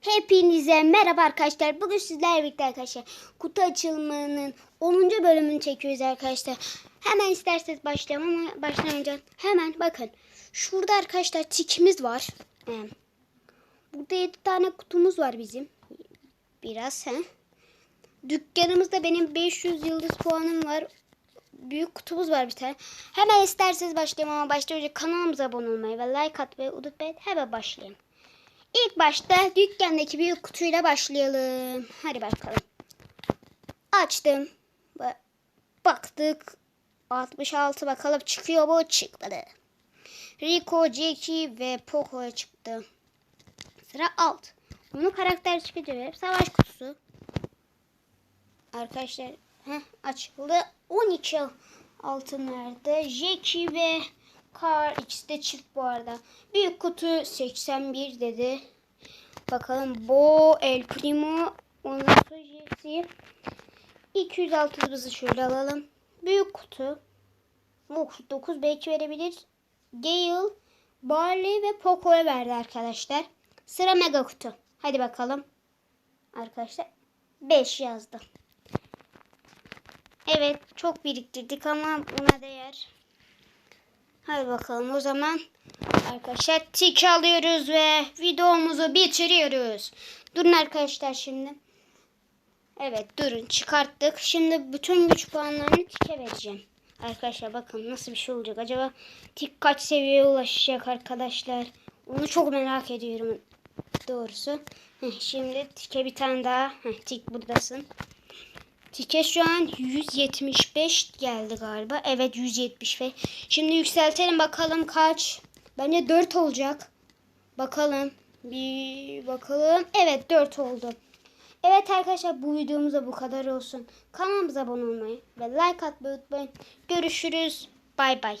Hepinize merhaba arkadaşlar. Bugün sizlerle birlikte arkadaşlar kutu açılımının 10. bölümünü çekiyoruz arkadaşlar. Hemen isterseniz başlayalım ama başlamadan hemen bakın. Şurada arkadaşlar tikimiz var. Ee, Burada 7 tane kutumuz var bizim. Biraz he. Dükkanımızda benim 500 yıldız puanım var. Büyük kutumuz var bir tane. Hemen isterseniz başlayalım ama başlamadan önce kanalımıza abone olmayı ve like atmayı unutmayın. Hemen başlayalım. İlk başta dükkandaki büyük kutuyla başlayalım. Hadi bakalım. Açtım. Ba- Baktık. 66 bakalım çıkıyor mu? Çıkmadı. Rico, Jackie ve Poco'ya çıktı. Sıra alt. Bunu karakter verip savaş kutusu. Arkadaşlar heh, açıldı. 12 altın nerede? Jackie ve Kar ikisi de çift bu arada. Büyük kutu 81 dedi. Bakalım Bo, El Primo, ondan sonra Jesse. 206'ımızı şöyle alalım. Büyük kutu. Oh, 9 belki verebilir. Gale, Barley ve Poco'ya verdi arkadaşlar. Sıra mega kutu. Hadi bakalım. Arkadaşlar 5 yazdı. Evet çok biriktirdik ama buna değer. Hadi bakalım o zaman arkadaşlar tik alıyoruz ve videomuzu bitiriyoruz. Durun arkadaşlar şimdi. Evet durun çıkarttık. Şimdi bütün güç puanlarını tike vereceğim. Arkadaşlar bakın nasıl bir şey olacak. Acaba tik kaç seviyeye ulaşacak arkadaşlar. Onu çok merak ediyorum doğrusu. Heh, şimdi tike bir tane daha. Heh, tik buradasın. Tike şu an 175 geldi galiba. Evet 175. Şimdi yükseltelim bakalım kaç. Bence 4 olacak. Bakalım. Bir bakalım. Evet 4 oldu. Evet arkadaşlar bu videomuzda bu kadar olsun. Kanalımıza abone olmayı ve like atmayı unutmayın. Görüşürüz. Bay bay.